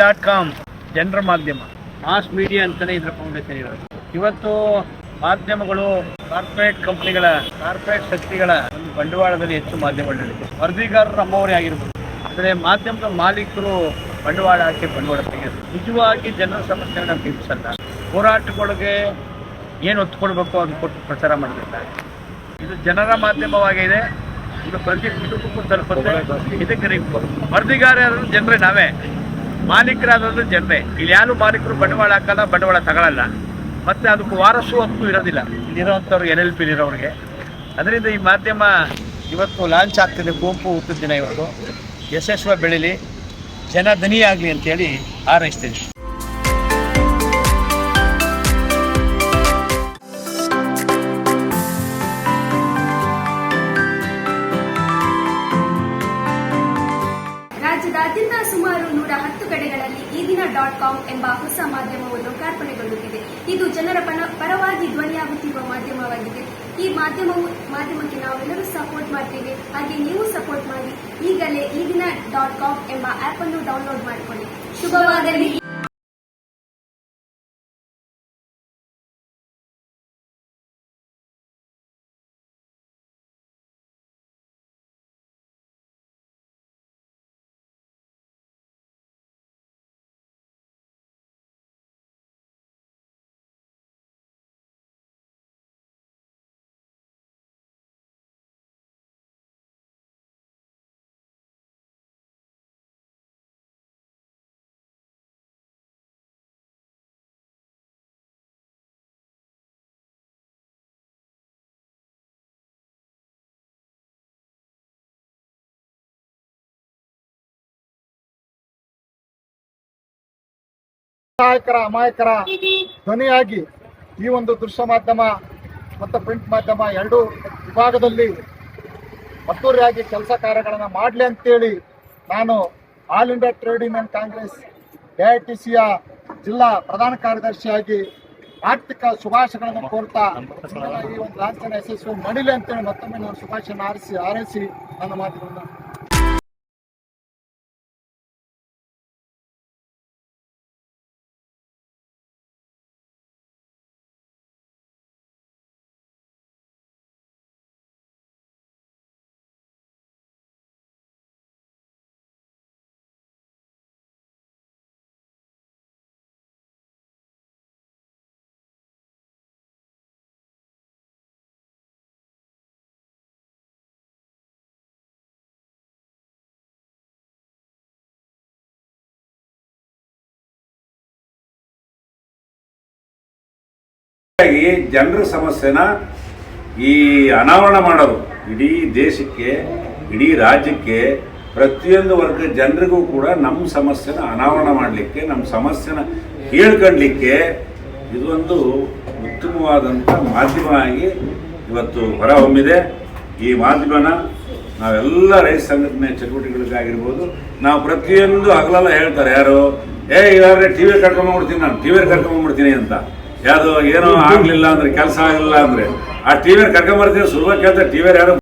Dot com ಜನರ ಮಾಧ್ಯಮ. Mass media ಅಂತಲೇ ಇದ್ರ ಫೌಂಡೇಶನ್ ಇರೋದು. ಇವತ್ತು ಮಾಧ್ಯಮಗಳು ಕಾರ್ಪೊರೇಟ್ ಕಂಪನಿಗಳ ಕಾರ್ಪೊರೇಟ್ ಶಕ್ತಿಗಳ ಒಂದು ಬಂಡವಾಳದಲ್ಲಿ ಹೆಚ್ಚು ಮಾಧ್ಯಮಗಳು ವರದಿಗಾರರು ನಮ್ಮವರೇ ಆಗಿರ್ಬೋದು. ಆದರೆ ಮಾಧ್ಯಮದ ಮಾಲೀಕರು ಬಂಡವಾಳ ಹಾಕಿ ಬಂಡವಾಳ ತೆಗೆಯೋದು. ನಿಜವಾಗಿ ಜನರ ಸಮಸ್ಯೆಗಳನ್ನ ತಿಳಿಸಲ್ಲ ಹೋರಾಟಗಳಿಗೆ ಏನು ಒತ್ತು ಕೊಡಬೇಕು ಅದು ಕೊಟ್ಟು ಪ್ರಚಾರ ಮಾಡಬೇಕಾಗಿದೆ ಇದು ಜನರ ಮಾಧ್ಯಮವಾಗಿದೆ. ಇದು ಪ್ರತಿ ಕುಟುಂಬಕ್ಕೂ ತಲುಪುತ್ತೆ. ಇದಕ್ಕೆ ವರದಿಗಾರರು ಜನರೇ ನಾವೇ. ಮಾಲೀಕರಾದ್ರು ಜನರೇ ಇಲ್ಲಿ ಯಾರು ಮಾಲೀಕರು ಬಂಡವಾಳ ಹಾಕಲ್ಲ, ಬಂಡವಾಳ ತಗೊಳ್ಳಲ್ಲ ಮತ್ತೆ ಅದಕ್ಕೆ ವಾರಸು ಅಂತೂ ಇರೋದಿಲ್ಲ. ಇಲ್ಲಿರೋವಂಥವ್ರು ಎನ್ ಎಲ್ ಪಿ ಇರೋರಿಗೆ. ಅದರಿಂದ ಈ ಮಾಧ್ಯಮ ಇವತ್ತು ಲಾಂಚ್ ಆಗ್ತಿದೆ, ಗುಂಪು ಹುಟ್ಟಿದ ದಿನ ಇವತ್ತು. ಯಶಸ್ವ ಬೆಳೀಲಿ. ಜನ ದನಿ ಅಂತ ಅಂತೇಳಿ ಹಾರೈಸ್ತೀನಿ. ದಿನ ಡಾಟ್ ಕಾಮ್ ಎಂಬ ಹೊಸ ಮಾಧ್ಯಮವನ್ನು ಲೋಕಾರ್ಪಣೆಗೊಳ್ಳುತ್ತಿದೆ ಇದು ಜನರ ಪರ- ಪರವಾಗಿ ಧ್ವನಿಯಾಗುತ್ತಿರುವ ಮಾಧ್ಯಮವಾಗಿದೆ. ಈ ಮಾಧ್ಯಮವು ಮಾಧ್ಯಮಕ್ಕೆ ನಾವೆಲ್ಲರೂ ಸಪೋರ್ಟ್ ಮಾಡ್ತೇವೆ. ಹಾಗೆ ನೀವು ಸಪೋರ್ಟ್ ಮಾಡಿ. ಈಗಲೇ ಈಗಿನ ಡಾಟ್ ಕಾಮ್ ಎಂಬ ಆಪ್ ಅನ್ನು ಡೌನ್ಲೋಡ್ ಮಾಡಿಕೊಳ್ಳಿ. ಶುಭವಾಗಲಿ. ಸಹಾಯಕರ ಅಮಾಯಕರ ಧ್ವನಿಯಾಗಿ ಈ ಒಂದು ದೃಶ್ಯ ಮಾಧ್ಯಮ ಮತ್ತು ಪ್ರಿಂಟ್ ಮಾಧ್ಯಮ ಎರಡೂ ವಿಭಾಗದಲ್ಲಿ ಅದ್ದೂರಿಯಾಗಿ ಕೆಲಸ ಕಾರ್ಯಗಳನ್ನು ಮಾಡಲಿ ಅಂತೇಳಿ ನಾನು All India Trade Union Congress ಎಐಟಿಸಿಯ ಜಿಲ್ಲಾ ಪ್ರಧಾನ ಕಾರ್ಯದರ್ಶಿಯಾಗಿ ಆರ್ಥಿಕ ಶುಭಾಶಯಗಳನ್ನು ಕೋರ್ತಾ ಈ ಒಂದು ಲಾಂಛನ ಯಶಸ್ವಿ ನಡೀಲಿ ಅಂತೇಳಿ ಮತ್ತೊಮ್ಮೆ ನಾನು ಶುಭಾಶಯ ಆರಿಸಿ ಆರೈಸಿ ನನ್ನ ಮಾತುಗಳನ್ನು ಜನರ ಸಮಸ್ಯೆನ ಈ ಅನಾವರಣ ಮಾಡೋದು ಇಡೀ ದೇಶಕ್ಕೆ, ಇಡೀ ರಾಜ್ಯಕ್ಕೆ, ಪ್ರತಿಯೊಂದು ವರ್ಗ ಜನರಿಗೂ ಕೂಡ ನಮ್ಮ ಸಮಸ್ಯೆನ ಅನಾವರಣ ಮಾಡಲಿಕ್ಕೆ, ನಮ್ಮ ಸಮಸ್ಯೆನ ಹೇಳ್ಕೊಳ್ಲಿಕ್ಕೆ ಇದೊಂದು ಉತ್ತಮವಾದಂಥ ಮಾಧ್ಯಮ ಆಗಿ ಇವತ್ತು ಹೊರಹೊಮ್ಮಿದೆ. ಈ ಮಾಧ್ಯಮನ ನಾವೆಲ್ಲ ರೈತ ಸಂಘಟನೆ ಚಟುವಟಿಕೆಗಳಿಗಾಗಿರ್ಬೋದು, ನಾವು ಪ್ರತಿಯೊಂದು ಹಗಲೆಲ್ಲ ಹೇಳ್ತಾರೆ ಯಾರು, ಏ ಇವಾಗ ಟಿ ವಿ ಕರ್ಕೊಂಬಂದ್ಬಿಡ್ತೀನಿ ನಾನು, ಟಿ ವಿ ಕರ್ಕೊಂಬಂದ್ಬಿಡ್ತೀನಿ ಅಂತ. ಯಾವುದು ಏನೋ ಆಗಲಿಲ್ಲ ಅಂದ್ರೆ, ಕೆಲಸ ಆಗಲಿಲ್ಲ ಅಂದ್ರೆ, ಆ ಟಿ ವಿ ಕರ್ಕೊಂಬರ್ತೀವಿ ಸುಲಭ ಕೇಳ್ತಾರೆ ಟಿ ಯಾರು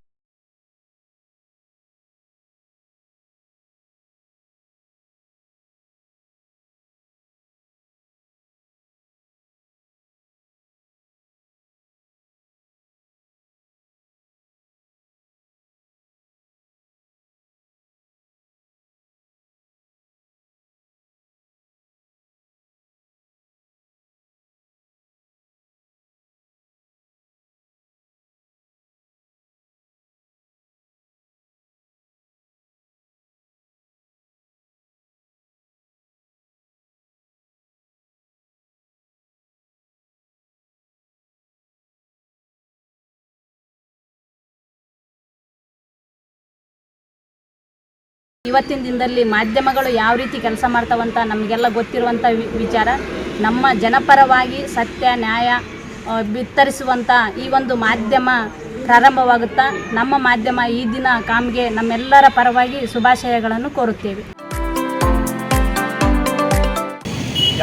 ಇವತ್ತಿನ ದಿನದಲ್ಲಿ ಮಾಧ್ಯಮಗಳು ಯಾವ ರೀತಿ ಕೆಲಸ ಮಾಡ್ತಾವಂತ ನಮಗೆಲ್ಲ ಗೊತ್ತಿರುವಂಥ ವಿಚಾರ. ನಮ್ಮ ಜನಪರವಾಗಿ ಸತ್ಯ, ನ್ಯಾಯ ಬಿತ್ತರಿಸುವಂಥ ಈ ಒಂದು ಮಾಧ್ಯಮ ಪ್ರಾರಂಭವಾಗುತ್ತಾ ನಮ್ಮ ಮಾಧ್ಯಮ ಈ ದಿನ ಕಾಮ್ಗೆ ನಮ್ಮೆಲ್ಲರ ಪರವಾಗಿ ಶುಭಾಶಯಗಳನ್ನು ಕೋರುತ್ತೇವೆ.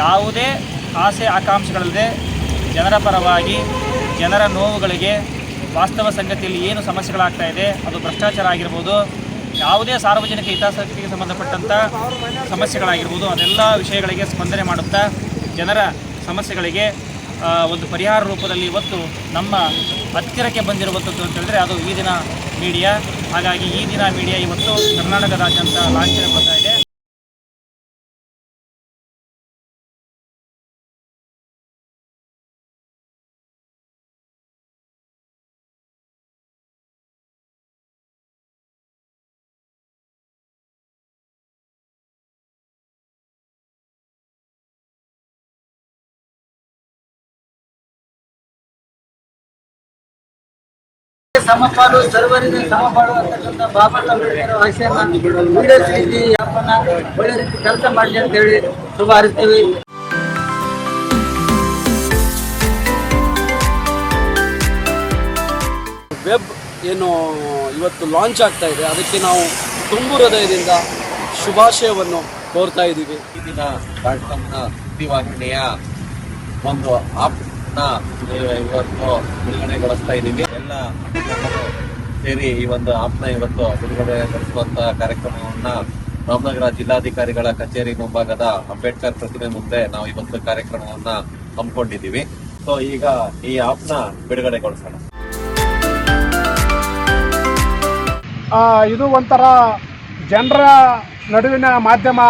ಯಾವುದೇ ಆಸೆ ಆಕಾಂಕ್ಷೆಗಳಲ್ಲದೆ ಜನರ ಪರವಾಗಿ ಜನರ ನೋವುಗಳಿಗೆ ವಾಸ್ತವ ಸಂಗತಿಯಲ್ಲಿ ಏನು ಸಮಸ್ಯೆಗಳಾಗ್ತಾ ಇದೆ ಅದು ಭ್ರಷ್ಟಾಚಾರ ಆಗಿರ್ಬೋದು ಯಾವುದೇ ಸಾರ್ವಜನಿಕ ಹಿತಾಸಕ್ತಿಗೆ ಸಂಬಂಧಪಟ್ಟಂಥ ಸಮಸ್ಯೆಗಳಾಗಿರ್ಬೋದು, ಅದೆಲ್ಲ ವಿಷಯಗಳಿಗೆ ಸ್ಪಂದನೆ ಮಾಡುತ್ತಾ ಜನರ ಸಮಸ್ಯೆಗಳಿಗೆ ಒಂದು ಪರಿಹಾರ ರೂಪದಲ್ಲಿ ಇವತ್ತು ನಮ್ಮ ಹತ್ತಿರಕ್ಕೆ ಬಂದಿರುವಂಥದ್ದು ಅಂತ ಹೇಳಿದ್ರೆ ಅದು ಈ ದಿನ ಮೀಡಿಯಾ ಹಾಗಾಗಿ ಈ ದಿನ ಮೀಡಿಯಾ ಇವತ್ತು ಕರ್ನಾಟಕದಾದ್ಯಂತ ಲಾಂಛನಗೊಳ್ತಾ ಇದೆ. ಸಮಪಾಲು ಸರ್ವರಿಗೆ ಸಮಪಾಲು ಅಂತಕ್ಕಂಥ ಬಾಬಾ ಅಂಬೇಡ್ಕರ್ ಆಶಯನ ಈಡೇರಿಸಿ ಅಪ್ಪನ ಒಳ್ಳೆ ರೀತಿ ಕೆಲಸ ಮಾಡಲಿ ಅಂತ ಹೇಳಿ ಶುಭ ಹಾರಿಸ್ತೀವಿ ವೆಬ್ ಏನು ಇವತ್ತು ಲಾಂಚ್ ಆಗ್ತಾ ಇದೆ. ಅದಕ್ಕೆ ನಾವು ತುಂಬು ಹೃದಯದಿಂದ ಶುಭಾಶಯವನ್ನು ಕೋರ್ತಾ ಇದ್ದೀವಿ. ದಿನ ಕಾರ್ಯಕ್ರಮದ ಸುದ್ದಿವಾಹಿನಿಯ ಒಂದು ಆಪ್ನ ಇವತ್ತು ಬಿಡುಗಡೆಗೊಳಿಸ್ತಾ ಇದ್ದೀವಿ. ಎಲ್ಲ ಸೇರಿ ಈ ಒಂದು ಆಪ್ನ ಇವತ್ತು ಬಿಡುಗಡೆಗೊಳಿಸುವಂತ ಕಾರ್ಯಕ್ರಮವನ್ನ ರಾಮನಗರ ಜಿಲ್ಲಾಧಿಕಾರಿಗಳ ಕಚೇರಿ ಮುಂಭಾಗದ ಅಂಬೇಡ್ಕರ್ ಪ್ರತಿಮೆ ಮುಂದೆ ನಾವು ಇವತ್ತು ಕಾರ್ಯಕ್ರಮವನ್ನ ಹಮ್ಮಿಕೊಂಡಿದ್ದೀವಿ. ಸೊ ಈಗ ಈ ಆಪ್ನ ಬಿಡುಗಡೆಗೊಳಿಸೋಣ. ಇದು ಒಂಥರ ಜನರ ನಡುವಿನ ಮಾಧ್ಯಮ,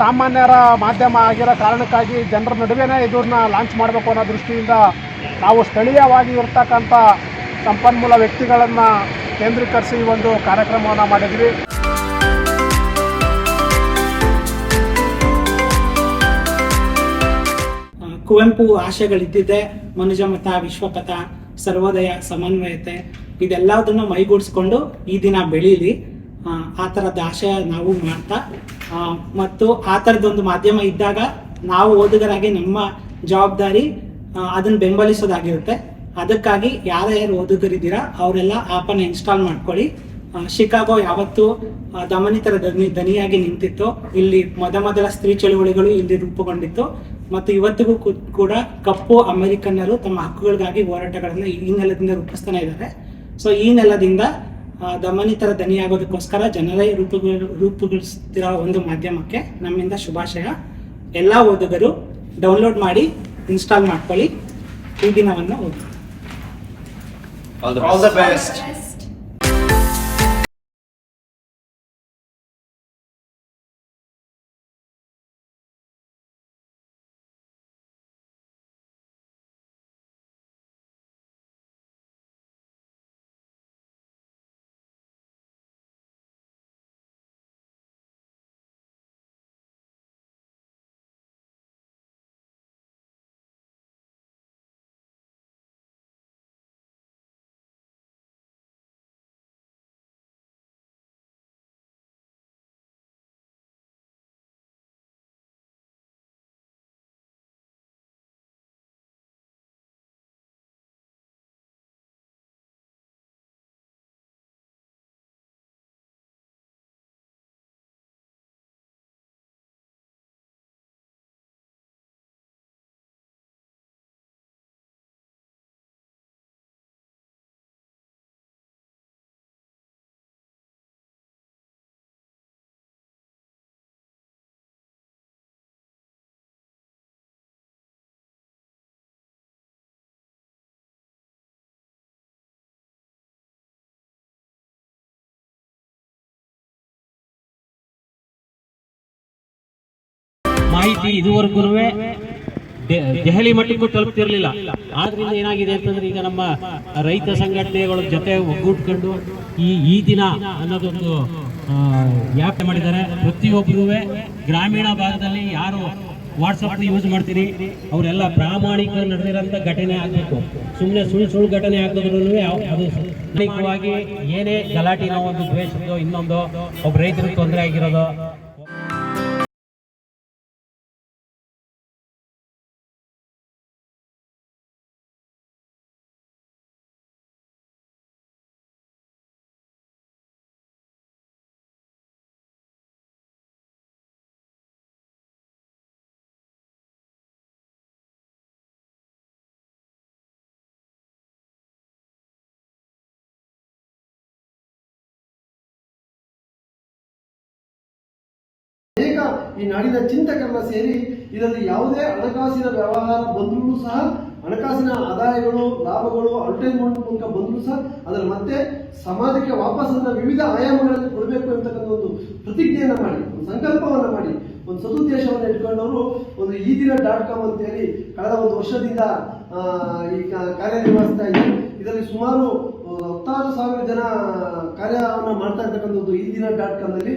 ಸಾಮಾನ್ಯರ ಮಾಧ್ಯಮ ಆಗಿರೋ ಕಾರಣಕ್ಕಾಗಿ ಜನರ ನಡುವೆನೇ ಇದನ್ನ ಲಾಂಚ್ ಮಾಡಬೇಕು ಅನ್ನೋ ದೃಷ್ಟಿಯಿಂದ ನಾವು ಸ್ಥಳೀಯವಾಗಿ ಇರ್ತಕ್ಕಂಥ ಸಂಪನ್ಮೂಲ ವ್ಯಕ್ತಿಗಳನ್ನು ಕೇಂದ್ರೀಕರಿಸಿ ಒಂದು ಕಾರ್ಯಕ್ರಮವನ್ನು ಮಾಡಿದ್ವಿ. ಕುವೆಂಪು ಆಶಯಗಳಿದ್ದಿದ್ದೆ ಮನುಜಮತ ವಿಶ್ವಪಥ ಸರ್ವೋದಯ, ಸಮನ್ವಯತೆ, ಇದೆಲ್ಲದನ್ನು ಮೈಗೂಡಿಸ್ಕೊಂಡು ಈ ದಿನ ಬೆಳೀಲಿ. ಆ ಥರದ ಆಶಯ ನಾವು ಮಾಡ್ತಾ ಮತ್ತು ಆ ಥರದೊಂದು ಮಾಧ್ಯಮ ಇದ್ದಾಗ ನಾವು ಓದುಗರಾಗಿ ನಮ್ಮ ಜವಾಬ್ದಾರಿ ಅದನ್ನು ಬೆಂಬಲಿಸೋದಾಗಿರುತ್ತೆ. ಅದಕ್ಕಾಗಿ ಯಾರ್ಯಾರು ಓದುಗರಿದ್ದೀರಾ, ಅವರೆಲ್ಲ ಆಪನ್ನು ಇನ್ಸ್ಟಾಲ್ ಮಾಡ್ಕೊಳ್ಳಿ. ಶಿಕಾಗೋ ಯಾವತ್ತು ದಮನಿತರ ದನಿ, ದನಿಯಾಗಿ ನಿಂತಿತ್ತು, ಇಲ್ಲಿ ಮೊದ ಮೊದಲ ಸ್ತ್ರೀ ಚಳುವಳಿಗಳು ಇಲ್ಲಿ ರೂಪುಗೊಂಡಿತ್ತು. ಮತ್ತು ಇವತ್ತಿಗೂ ಕೂಡ ಕಪ್ಪು ಅಮೆರಿಕನ್ನರು ತಮ್ಮ ಹಕ್ಕುಗಳಿಗಾಗಿ ಹೋರಾಟಗಳನ್ನು ಈ ನೆಲದಿಂದ ರೂಪಿಸ್ತಾನೆ ಇದ್ದಾರೆ. ಸೊ ಈ ನೆಲದಿಂದ ದಮನಿತರ ದನಿಯಾಗೋದಕ್ಕೋಸ್ಕರ ಜನರೇ ರೂಪುಗಳು, ರೂಪುಗೊಳಿಸ್ತಿರೋ ಒಂದು ಮಾಧ್ಯಮಕ್ಕೆ ನಮ್ಮಿಂದ ಶುಭಾಶಯ. ಎಲ್ಲ ಓದುಗರು ಡೌನ್ಲೋಡ್ ಮಾಡಿ ಇನ್ಸ್ಟಾಲ್ ಮಾಡ್ಕೊಳ್ಳಿ. ಈ ದಿನವನ್ನು ಆಲ್ ದ ಬೆಸ್ಟ್ ಮಾಹಿತಿ ಇದುವರೆಗೂ ದೆಹಲಿ ಮಟ್ಟಿಗೂ ತಲುಪ್ತಿರ್ಲಿಲ್ಲ. ಆದ್ರಿಂದ ಏನಾಗಿದೆ ಅಂತಂದ್ರೆ ಈಗ ನಮ್ಮ ರೈತ ಸಂಘಟನೆಗಳ ಜೊತೆ ಒಗ್ಗೂಡ್ಕೊಂಡು ಈ ಈ ದಿನ ಅನ್ನೋದೊಂದು ವ್ಯಾಪ್ತಿ ಮಾಡಿದ್ದಾರೆ. ಪ್ರತಿಯೊಬ್ಬರೂ ಗ್ರಾಮೀಣ ಭಾಗದಲ್ಲಿ ಯಾರು ವಾಟ್ಸಪ್ ಯೂಸ್ ಮಾಡ್ತೀರಿ, ಅವರೆಲ್ಲ ಪ್ರಾಮಾಣಿಕ ನಡೆದಿರೋಂಥ ಘಟನೆ ಆಗಬೇಕು. ಸುಮ್ಮನೆ ಸುಳ್ಳು ಸುಳ್ಳು ಘಟನೆ ಹಾಕಿದ್ರು ಅದು ಏನೇ ಗಲಾಟಿನ ಒಂದು ದ್ವೇಷದ್ದು, ಇನ್ನೊಂದು, ಒಬ್ಬ ರೈತರಿಗೆ ತೊಂದರೆ ಆಗಿರೋದು ಈ ನಾಡಿನ ಚಿಂತಕರೆಲ್ಲ ಸೇರಿ ಇದರಲ್ಲಿ ಯಾವುದೇ ಹಣಕಾಸಿನ ವ್ಯವಹಾರ ಬಂದರೂ ಸಹ, ಹಣಕಾಸಿನ ಆದಾಯಗಳು, ಲಾಭಗಳು ಅಡ್ವರ್ಟೈಸ್ಮೆಂಟ್ ಮೂಲಕ ಬಂದರೂ ಸಹ, ಅದರ ಮತ್ತೆ ಸಮಾಜಕ್ಕೆ ವಾಪಸ್ ಅದನ್ನ ವಿವಿಧ ಆಯಾಮಗಳಲ್ಲಿ ಕೊಡಬೇಕು ಅಂತಕ್ಕಂಥ ಒಂದು ಪ್ರತಿಜ್ಞೆಯನ್ನು ಮಾಡಿ, ಒಂದು ಸಂಕಲ್ಪವನ್ನು ಮಾಡಿ, ಒಂದು ಸದುದ್ದೇಶವನ್ನು ಇಟ್ಕೊಂಡವರು ಒಂದು ಈ ದಿನ ಡಾಟ್ ಕಾಮ್ ಅಂತೇಳಿ ಕಳೆದ ಒಂದು ವರ್ಷದಿಂದ ಈ ಕಾರ್ಯನಿರ್ವಹಿಸ್ತಾ ಇದ್ದಾರೆ. ಇದರಲ್ಲಿ ಸುಮಾರು, ಹತ್ತಾರು ಸಾವಿರ ಜನ ಕಾರ್ಯವನ್ನು ಮಾಡ್ತಾ ಇರ್ತಕ್ಕಂಥದ್ದು ಈ ದಿನ ಡಾಟ್ ಕಾಮ್ನಲ್ಲಿ.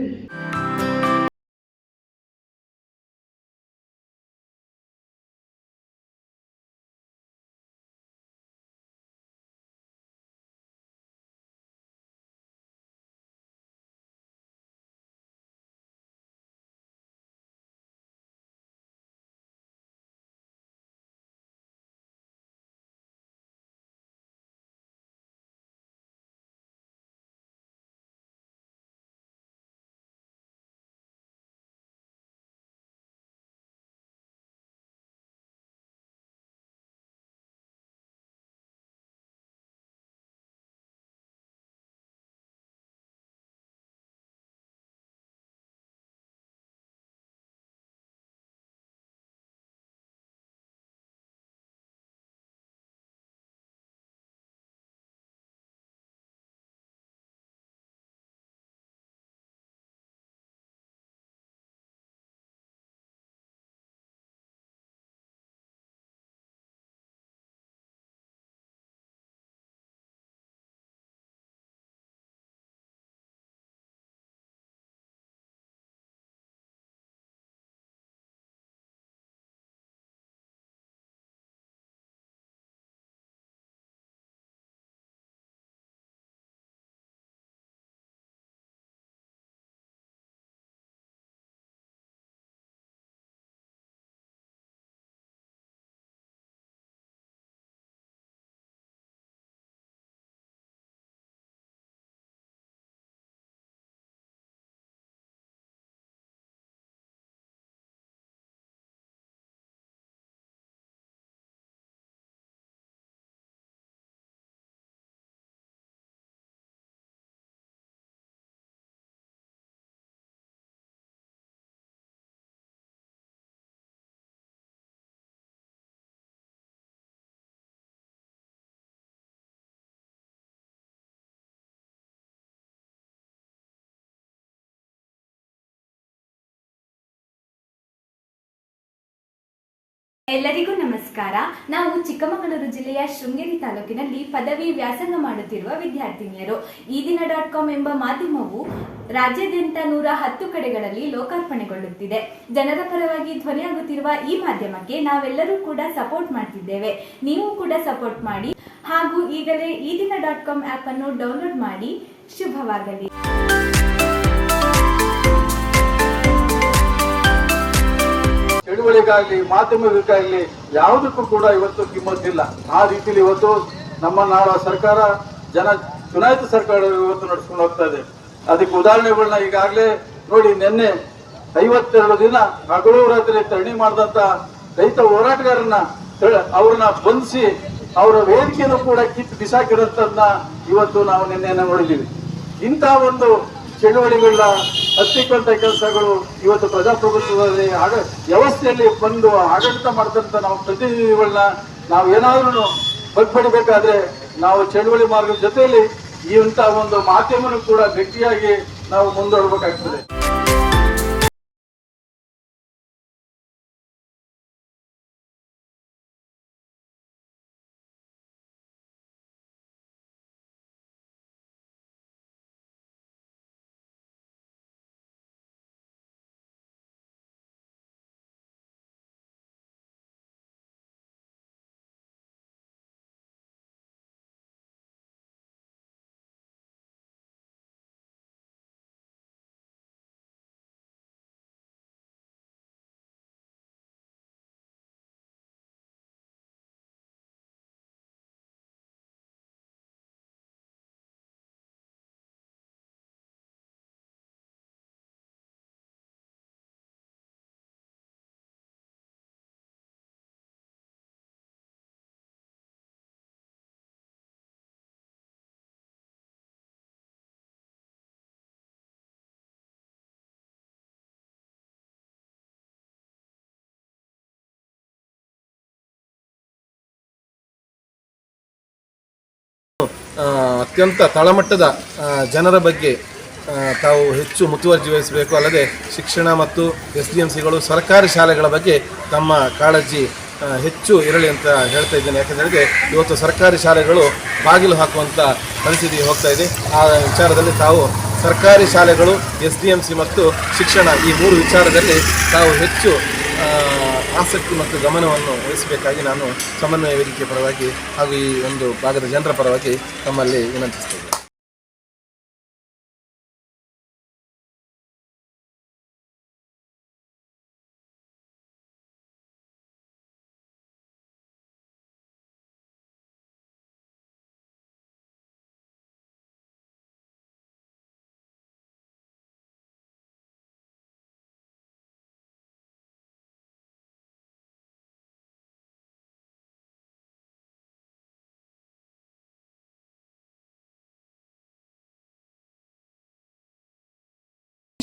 ಎಲ್ಲರಿಗೂ ನಮಸ್ಕಾರ. ನಾವು ಚಿಕ್ಕಮಗಳೂರು ಜಿಲ್ಲೆಯ ಶೃಂಗೇರಿ ತಾಲೂಕಿನಲ್ಲಿ ಪದವಿ ವ್ಯಾಸಂಗ ಮಾಡುತ್ತಿರುವ ವಿದ್ಯಾರ್ಥಿನಿಯರು. ಈ ದಿನ ಡಾಟ್ ಕಾಮ್ ಎಂಬ ಮಾಧ್ಯಮವು ರಾಜ್ಯಾದ್ಯಂತ ನೂರ ಹತ್ತು ಕಡೆಗಳಲ್ಲಿ ಲೋಕಾರ್ಪಣೆಗೊಳ್ಳುತ್ತಿದೆ. ಜನರ ಪರವಾಗಿ ಧ್ವನಿಯಾಗುತ್ತಿರುವ ಈ ಮಾಧ್ಯಮಕ್ಕೆ ನಾವೆಲ್ಲರೂ ಕೂಡ ಸಪೋರ್ಟ್ ಮಾಡ್ತಿದ್ದೇವೆ. ನೀವು ಕೂಡ ಸಪೋರ್ಟ್ ಮಾಡಿ ಹಾಗೂ ಈಗಲೇ Ee Dina dot com app ಅನ್ನು ಡೌನ್ಲೋಡ್ ಮಾಡಿ. ಶುಭವಾಗಲಿ. ಚಳುವಳಿಗಾಗ್ಲಿ ಮಾಧ್ಯಮಗಳಿಗಾಗಲಿ ಯಾವುದಕ್ಕೂ ಕೂಡ ಇವತ್ತು ಕಿಮ್ಮತ್ತಿಲ್ಲ ಆ ರೀತಿಯಲ್ಲಿ ಇವತ್ತು ನಮ್ಮ ನಾಡ ಸರ್ಕಾರ, ಜನ, ಚುನಾಯಿತ ಸರ್ಕಾರ ಇವತ್ತು ನಡೆಸ್ಕೊಂಡು ಹೋಗ್ತಾ ಇದೆ. ಅದಕ್ಕೆ ಉದಾಹರಣೆಗಳನ್ನ ಈಗಾಗಲೇ ನೋಡಿ, ನಿನ್ನೆ ಐವತ್ತೆರಡು ದಿನ ಹಗಲು ರಾತ್ರಿ ತರಣಿ ಮಾಡಿದಂತ ರೈತ ಹೋರಾಟಗಾರನ್ನ ಅವ್ರನ್ನ ಬಂಧಿಸಿ ಅವರ ವೇದಿಕೆಯನ್ನು ಕೂಡ ಕಿತ್ತು ಬಿಸಾಕಿರೋಂಥದ್ದನ್ನ ಇವತ್ತು ನಾವು ನಿನ್ನೆ ನೋಡಿದ್ದೀವಿ. ಇಂಥ ಒಂದು ಚಳುವಳಿಗಳನ್ನ ಹತ್ತಿಕೊಂಡ ಕೆಲಸಗಳು ಇವತ್ತು ಪ್ರಜಾಪ್ರಭುತ್ವದಲ್ಲಿ ಆಡ ವ್ಯವಸ್ಥೆಯಲ್ಲಿ ಬಂದು ಆಡಳಿತ ಮಾಡಿದಂಥ ನಾವು ಪ್ರತಿನಿಧಿಗಳನ್ನ ನಾವು ಏನಾದ್ರೂ ಬಗ್ಪಡಿಬೇಕಾದ್ರೆ ನಾವು ಚಳುವಳಿ ಮಾರ್ಗದ ಜೊತೆಯಲ್ಲಿ ಇಂಥ ಒಂದು ಮಾಧ್ಯಮನೂ ಕೂಡ ಗಟ್ಟಿಯಾಗಿ ನಾವು ಮುಂದೂಡಬೇಕಾಗ್ತದೆ ಅತ್ಯಂತ ತಳಮಟ್ಟದ ಜನರ ಬಗ್ಗೆ ತಾವು ಹೆಚ್ಚು ಮುತುವರ್ಜಿ ವಹಿಸಬೇಕು. ಅಲ್ಲದೆ ಶಿಕ್ಷಣ ಮತ್ತು ಎಸ್ ಡಿ ಎಂ ಸಿಗಳು ಸರ್ಕಾರಿ ಶಾಲೆಗಳ ಬಗ್ಗೆ ತಮ್ಮ ಕಾಳಜಿ ಹೆಚ್ಚು ಇರಲಿ ಅಂತ ಹೇಳ್ತಾ ಇದ್ದೇನೆ. ಯಾಕೆಂದರೆ ಇವತ್ತು ಸರ್ಕಾರಿ ಶಾಲೆಗಳು ಬಾಗಿಲು ಹಾಕುವಂಥ ಪರಿಸ್ಥಿತಿ ಹೋಗ್ತಾ ಇದೆ. ಆ ವಿಚಾರದಲ್ಲಿ ತಾವು ಸರ್ಕಾರಿ ಶಾಲೆಗಳು, ಎಸ್ ಡಿ ಎಂ ಸಿ ಮತ್ತು ಶಿಕ್ಷಣ ಈ ಮೂರು ವಿಚಾರದಲ್ಲಿ ತಾವು ಹೆಚ್ಚು ಆಸಕ್ತಿ ಮತ್ತು ಗಮನವನ್ನು ವಹಿಸಬೇಕಾಗಿ ನಾನು ಸಮನ್ವಯ ವೇದಿಕೆ ಪರವಾಗಿ ಹಾಗೂ ಈ ಒಂದು ಭಾಗದ ಜನರ ಪರವಾಗಿ ತಮ್ಮಲ್ಲಿ ವಿನಂತಿಸ್ತೇನೆ.